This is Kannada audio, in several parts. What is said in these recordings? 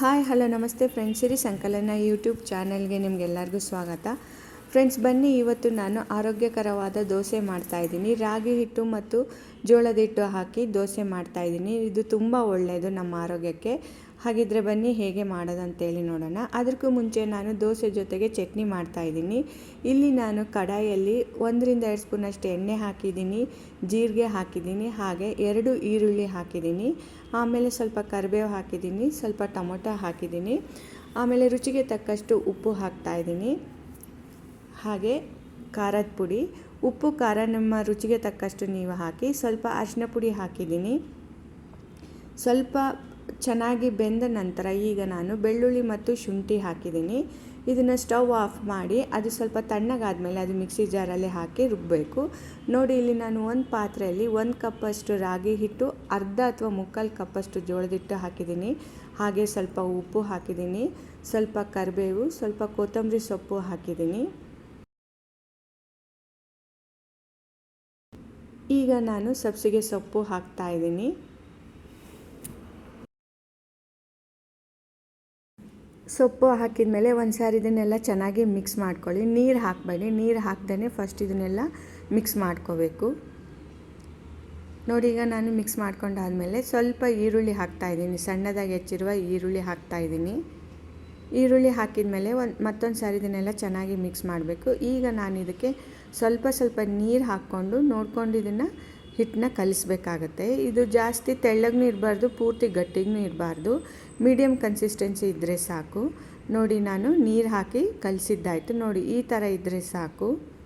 ಹಾಯ್ ಹಲೋ ನಮಸ್ತೆ ಫ್ರೆಂಡ್ಸ್ ಸಿರಿ ಸಂಕಲನ ಯೂಟ್ಯೂಬ್ ಚಾನಲ್ಗೆ ನಿಮಗೆಲ್ಲರಿಗೂ ಸ್ವಾಗತ. ಫ್ರೆಂಡ್ಸ್ ಬನ್ನಿ, ಇವತ್ತು ನಾನು ಆರೋಗ್ಯಕರವಾದ ದೋಸೆ ಮಾಡ್ತಾಯಿದ್ದೀನಿ ರಾಗಿ ಹಿಟ್ಟು ಮತ್ತು ಜೋಳದ ಹಿಟ್ಟು ಹಾಕಿ ದೋಸೆ ಮಾಡ್ತಾಯಿದ್ದೀನಿ ಇದು ತುಂಬ ಒಳ್ಳೆಯದು ನಮ್ಮ ಆರೋಗ್ಯಕ್ಕೆ. ಹಾಗಿದ್ರೆ ಬನ್ನಿ, ಹೇಗೆ ಮಾಡೋದಂತೇಳಿ ನೋಡೋಣ. ಅದಕ್ಕೂ ಮುಂಚೆ ನಾನು ದೋಸೆ ಜೊತೆಗೆ ಚಟ್ನಿ ಮಾಡ್ತಾಯಿದ್ದೀನಿ ಇಲ್ಲಿ ನಾನು ಕಡಾಯಲ್ಲಿ ಒಂದರಿಂದ ಎರಡು ಸ್ಪೂನಷ್ಟು ಎಣ್ಣೆ ಹಾಕಿದ್ದೀನಿ, ಜೀರಿಗೆ ಹಾಕಿದ್ದೀನಿ, ಹಾಗೆ ಎರಡು ಈರುಳ್ಳಿ ಹಾಕಿದ್ದೀನಿ. ಆಮೇಲೆ ಸ್ವಲ್ಪ ಕರಿಬೇವು ಹಾಕಿದ್ದೀನಿ, ಸ್ವಲ್ಪ ಟೊಮೊಟೊ ಹಾಕಿದ್ದೀನಿ. ಆಮೇಲೆ ರುಚಿಗೆ ತಕ್ಕಷ್ಟು ಉಪ್ಪು ಹಾಕ್ತಾಯಿದ್ದೀನಿ ಹಾಗೆ ಖಾರದ ಪುಡಿ. ಉಪ್ಪು, ಖಾರ ನಮ್ಮ ರುಚಿಗೆ ತಕ್ಕಷ್ಟು ನೀವು ಹಾಕಿ ಸ್ವಲ್ಪ ಅರಿಶಿನ ಪುಡಿ ಹಾಕಿದ್ದೀನಿ. ಸ್ವಲ್ಪ ಚೆನ್ನಾಗಿ ಬೆಂದ ನಂತರ ಈಗ ನಾನು ಬೆಳ್ಳುಳ್ಳಿ ಮತ್ತು ಶುಂಠಿ ಹಾಕಿದ್ದೀನಿ. ಇದನ್ನು ಸ್ಟವ್ ಆಫ್ ಮಾಡಿ ಅದು ಸ್ವಲ್ಪ ತಣ್ಣಗಾದಮೇಲೆ ಅದು ಮಿಕ್ಸಿ ಜಾರಲ್ಲಿ ಹಾಕಿ ರುಬ್ಬಬೇಕು ನೋಡಿ, ಇಲ್ಲಿ ನಾನು ಒಂದು ಪಾತ್ರೆಯಲ್ಲಿ ಒಂದು ಕಪ್ಪಷ್ಟು ರಾಗಿ ಹಿಟ್ಟು, ಅರ್ಧ ಅಥವಾ ಮುಕ್ಕಾಲು ಕಪ್ಪಷ್ಟು ಜೋಳದ ಹಿಟ್ಟು ಹಾಕಿದ್ದೀನಿ. ಹಾಗೆ ಸ್ವಲ್ಪ ಉಪ್ಪು ಹಾಕಿದ್ದೀನಿ. ಸ್ವಲ್ಪ ಕರಿಬೇವು, ಸ್ವಲ್ಪ ಕೊತ್ತಂಬರಿ ಸೊಪ್ಪು ಹಾಕಿದ್ದೀನಿ. ಈಗ ನಾನು ಸಬ್ಸಿಗೆ ಸೊಪ್ಪು ಹಾಕ್ತಾ ಇದ್ದೀನಿ. ಸೊಪ್ಪು ಹಾಕಿದ ಮೇಲೆ ಒಂದು ಸಾರಿ ಇದನ್ನೆಲ್ಲ ಚೆನ್ನಾಗಿ ಮಿಕ್ಸ್ ಮಾಡ್ಕೊಳ್ಳಿ. ನೀರು ಹಾಕಬೇಡಿ. ನೀರು ಹಾಕ್ದೇ ಫಸ್ಟ್ ಇದನ್ನೆಲ್ಲ ಮಿಕ್ಸ್ ಮಾಡ್ಕೋಬೇಕು. ನೋಡಿ, ಈಗ ನಾನು ಮಿಕ್ಸ್ ಮಾಡ್ಕೊಂಡಾದಮೇಲೆ ಸ್ವಲ್ಪ ಈರುಳ್ಳಿ ಹಾಕ್ತಾಯಿದ್ದೀನಿ ಸಣ್ಣದಾಗಿ ಹೆಚ್ಚಿರುವ ಈರುಳ್ಳಿ ಹಾಕ್ತಾಯಿದ್ದೀನಿ ಈರುಳ್ಳಿ ಹಾಕಿದ ಮೇಲೆ ಒಂದು ಮತ್ತೊಂದು ಸಾರಿ ಇದನ್ನೆಲ್ಲ ಚೆನ್ನಾಗಿ ಮಿಕ್ಸ್ ಮಾಡಬೇಕು. ಈಗ ನಾನು ಇದಕ್ಕೆ ಸ್ವಲ್ಪ ಸ್ವಲ್ಪ ನೀರು ಹಾಕ್ಕೊಂಡು ನೋಡ್ಕೊಂಡು ಇದನ್ನು ಹಿಟ್ಟನ್ನ ಕಲಿಸ್ಬೇಕಾಗತ್ತೆ. ಇದು ಜಾಸ್ತಿ ತೆಳ್ಳಗೂ ಇರಬಾರ್ದು, ಪೂರ್ತಿ ಗಟ್ಟಿಗೂ ಇರಬಾರ್ದು. ಮೀಡಿಯಮ್ ಕನ್ಸಿಸ್ಟೆನ್ಸಿ ಇದ್ದರೆ ಸಾಕು. ನೋಡಿ ನಾನು ನೀರು ಹಾಕಿ ಕಲಿಸಿದ್ದಾಯಿತು. ನೋಡಿ ಈ ಥರ ಇದ್ದರೆ ಸಾಕು.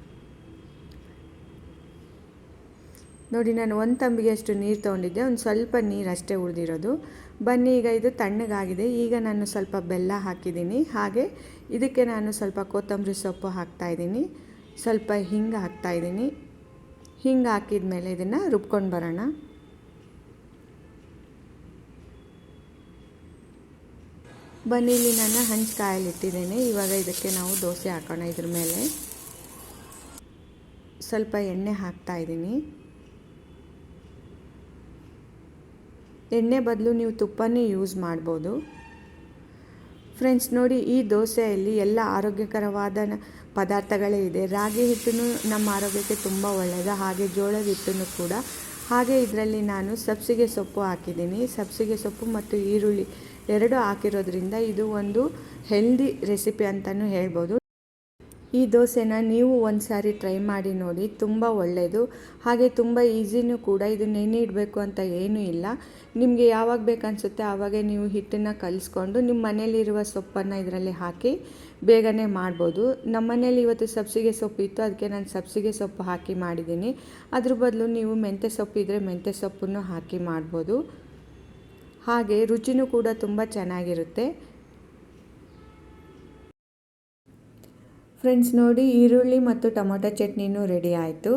ನೋಡಿ, ನಾನು ಒಂದು ತಂಬಿಗೆ ಅಷ್ಟು ನೀರು ತೊಗೊಂಡಿದ್ದೆ. ಒಂದು ಸ್ವಲ್ಪ ನೀರು ಅಷ್ಟೇ ಉಳಿದಿರೋದು. ಬನ್ನಿ, ಈಗ ಇದು ತಣ್ಣಗಾಗಿದೆ. ಈಗ ನಾನು ಸ್ವಲ್ಪ ಬೆಲ್ಲ ಹಾಕಿದ್ದೀನಿ. ಹಾಗೆ ಇದಕ್ಕೆ ನಾನು ಸ್ವಲ್ಪ ಕೊತ್ತಂಬರಿ ಸೊಪ್ಪು ಹಾಕ್ತಾಯಿದ್ದೀನಿ ಸ್ವಲ್ಪ ಹಿಂಗೆ ಹಾಕ್ತಾಯಿದ್ದೀನಿ ಹಿಂಗೆ ಹಾಕಿದ ಮೇಲೆ ಇದನ್ನು ರುಬ್ಕೊಂಡು ಬರೋಣ. ಬನ್ನಿ, ಇಲ್ಲಿ ನಾನು ಹಂಚು ಕಾಯಲಿಟ್ಟಿದ್ದೇನೆ ಇವಾಗ ಇದಕ್ಕೆ ನಾವು ದೋಸೆ ಹಾಕೋಣ ಇದ್ರ ಮೇಲೆ. ಸ್ವಲ್ಪ ಎಣ್ಣೆ ಹಾಕ್ತಾ ಎಣ್ಣೆ ಬದಲು ನೀವು ತುಪ್ಪನೇ ಯೂಸ್ ಮಾಡ್ಬೋದು. ಫ್ರೆಂಡ್ಸ್, ನೋಡಿ, ಈ ದೋಸೆಯಲ್ಲಿ ಎಲ್ಲ ಆರೋಗ್ಯಕರವಾದ ಪದಾರ್ಥಗಳೇ ಇದೆ. ರಾಗಿ ಹಿಟ್ಟು ನಮ್ಮ ಆರೋಗ್ಯಕ್ಕೆ ತುಂಬ ಒಳ್ಳೆಯದು ಹಾಗೆ ಜೋಳದ ಹಿಟ್ಟು ಕೂಡ. ಹಾಗೆ ಇದರಲ್ಲಿ ನಾನು ಸಬ್ಸಿಗೆ ಸೊಪ್ಪು ಹಾಕಿದ್ದೀನಿ. ಸಬ್ಸಿಗೆ ಸೊಪ್ಪು ಮತ್ತು ಈರುಳ್ಳಿ ಎರಡು ಹಾಕಿರೋದ್ರಿಂದ ಇದು ಒಂದು ಹೆಲ್ದಿ ರೆಸಿಪಿ ಅಂತಲೂ ಹೇಳ್ಬೋದು. ಈ ದೋಸೆನ ನೀವು ಒಂದು ಸಾರಿ ಟ್ರೈ ಮಾಡಿ ನೋಡಿ, ತುಂಬ ಒಳ್ಳೆಯದು ಹಾಗೆ ತುಂಬ ಈಸಿನೂ ಕೂಡ ಇದು ನೆನೆ ಇಡಬೇಕು ಅಂತ ಏನೂ ಇಲ್ಲ. ನಿಮಗೆ ಯಾವಾಗ ಬೇಕನ್ಸುತ್ತೆ ಆವಾಗ ನೀವು ಹಿಟ್ಟನ್ನು ಕಲಿಸ್ಕೊಂಡು ನಿಮ್ಮ ಮನೇಲಿರುವ ಸೊಪ್ಪನ್ನು ಇದರಲ್ಲಿ ಹಾಕಿ ಬೇಗನೆ ಮಾಡ್ಬೋದು. ನಮ್ಮ ಮನೇಲಿ ಇವತ್ತು ಸಬ್ಸಿಗೆ ಸೊಪ್ಪು ಇತ್ತು, ಅದಕ್ಕೆ ನಾನು ಸಬ್ಸಿಗೆ ಸೊಪ್ಪು ಹಾಕಿ ಮಾಡಿದ್ದೀನಿ. ಅದ್ರ ಬದಲು ನೀವು ಮೆಂತ್ಯ ಸೊಪ್ಪು ಇದ್ದರೆ ಮೆಂತ್ಯ ಸೊಪ್ಪನ್ನು ಹಾಕಿ ಮಾಡ್ಬೋದು. ಹಾಗೆ ರುಚಿನೂ ಕೂಡ ತುಂಬ ಚೆನ್ನಾಗಿರುತ್ತೆ. ಫ್ರೆಂಡ್ಸ್ ನೋಡಿ, ಈರುಳ್ಳಿ ಮತ್ತು ಟೊಮೊಟೊ ಚಟ್ನಿನೂ ರೆಡಿ ಆಯಿತು.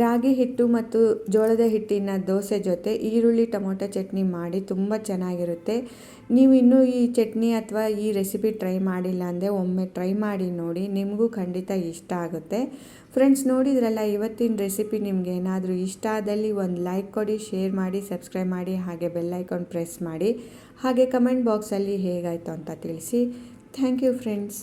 ರಾಗಿ ಹಿಟ್ಟು ಮತ್ತು ಜೋಳದ ಹಿಟ್ಟಿನ ದೋಸೆ ಜೊತೆ ಈರುಳ್ಳಿ, ಟೊಮೊಟೊ ಚಟ್ನಿ ಮಾಡಿ ತುಂಬ ಚೆನ್ನಾಗಿರುತ್ತೆ. ನೀವು ಇನ್ನೂ ಈ ಚಟ್ನಿ ಅಥವಾ ಈ ರೆಸಿಪಿ ಟ್ರೈ ಮಾಡಿಲ್ಲ ಅಂದರೆ ಒಮ್ಮೆ ಟ್ರೈ ಮಾಡಿ ನೋಡಿ, ನಿಮಗೂ ಖಂಡಿತ ಇಷ್ಟ ಆಗುತ್ತೆ. ಫ್ರೆಂಡ್ಸ್ ನೋಡಿದ್ರಲ್ಲ ಇವತ್ತಿನ ರೆಸಿಪಿ ನಿಮಗೆ ಏನಾದರೂ ಇಷ್ಟ ಆದಲ್ಲಿ ಒಂದು ಲೈಕ್ ಕೊಡಿ, ಶೇರ್ ಮಾಡಿ, ಸಬ್ಸ್ಕ್ರೈಬ್ ಮಾಡಿ, ಹಾಗೆ ಬೆಲ್ಲೈಕಾನ್ ಪ್ರೆಸ್ ಮಾಡಿ. ಹಾಗೆ ಕಮೆಂಟ್ ಬಾಕ್ಸಲ್ಲಿ ಹೇಗಾಯಿತು ಅಂತ ತಿಳಿಸಿ. Thank you friends.